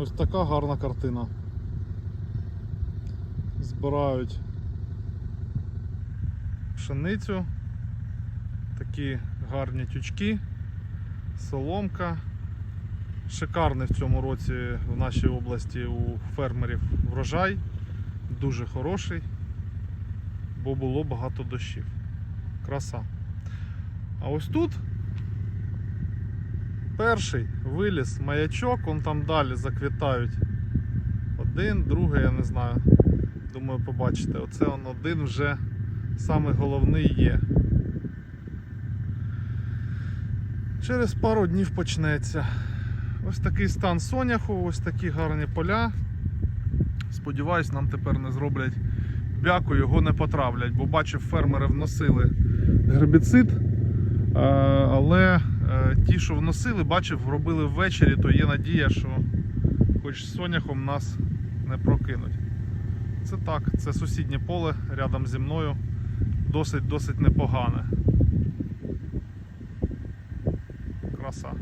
Ось така гарна картина. Збирають пшеницю, такі гарні тючки, соломка. Шикарний в цьому році в нашій області у фермерів врожай, дуже хороший, бо було багато дощів. Краса. А ось тут перший виліз маячок, он там далі заквітають. Один, другий, я не знаю. Думаю, побачите. Оце он один вже самий головний є. Через пару днів почнеться. Ось такий стан соняху, ось такі гарні поля. Сподіваюсь, нам тепер не зроблять бяку, його не потравлять, бо бачив, фермери вносили гербіцид, але ті, що вносили, бачив, робили ввечері, то є надія, що хоч соняхом нас не прокинуть. Це так, це сусіднє поле рядом зі мною, досить досить непогане. Краса.